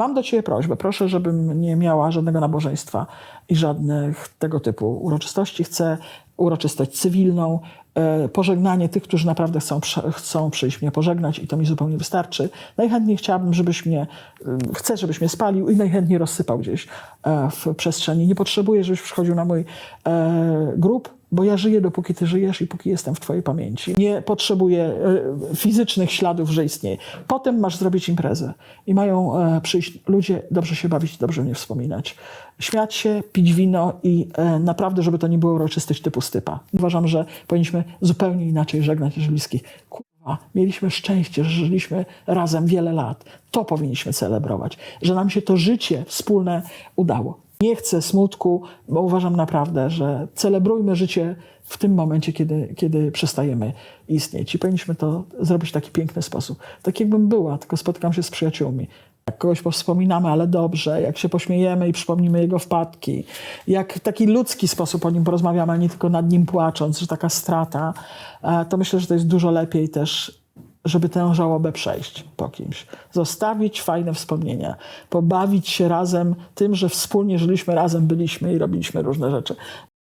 Mam do Ciebie prośbę, proszę, żebym nie miała żadnego nabożeństwa i żadnych tego typu uroczystości. Chcę uroczystość cywilną, pożegnanie tych, którzy naprawdę chcą, chcą przyjść mnie pożegnać i to mi zupełnie wystarczy. Najchętniej chciałabym, żebyś mnie, e, chcę, żebyś mnie spalił i najchętniej rozsypał gdzieś e, w przestrzeni. Nie potrzebuję, żebyś przychodził na mój e, grób, bo ja żyję, dopóki ty żyjesz i póki jestem w twojej pamięci. Nie potrzebuję e, fizycznych śladów, że istnieje. Potem masz zrobić imprezę i mają e, przyjść ludzie, dobrze się bawić, dobrze mnie wspominać. Śmiać się, pić wino i e, naprawdę, żeby to nie było uroczystość typu stypa. Uważam, że powinniśmy zupełnie inaczej żegnać bliskich. Kurwa, mieliśmy szczęście, że żyliśmy razem wiele lat. To powinniśmy celebrować, że nam się to życie wspólne udało. Nie chcę smutku, bo uważam naprawdę, że celebrujmy życie w tym momencie, kiedy, kiedy przestajemy istnieć. I powinniśmy to zrobić w taki piękny sposób. Tak jakbym była, tylko spotykam się z przyjaciółmi. Jak kogoś powspominamy, ale dobrze, jak się pośmiejemy i przypomnimy jego wpadki, jak w taki ludzki sposób o nim porozmawiamy, a nie tylko nad nim płacząc, że taka strata, e, to myślę, że to jest dużo lepiej też żeby tę żałobę przejść po kimś. Zostawić fajne wspomnienia, pobawić się razem tym, że wspólnie żyliśmy razem, byliśmy i robiliśmy różne rzeczy.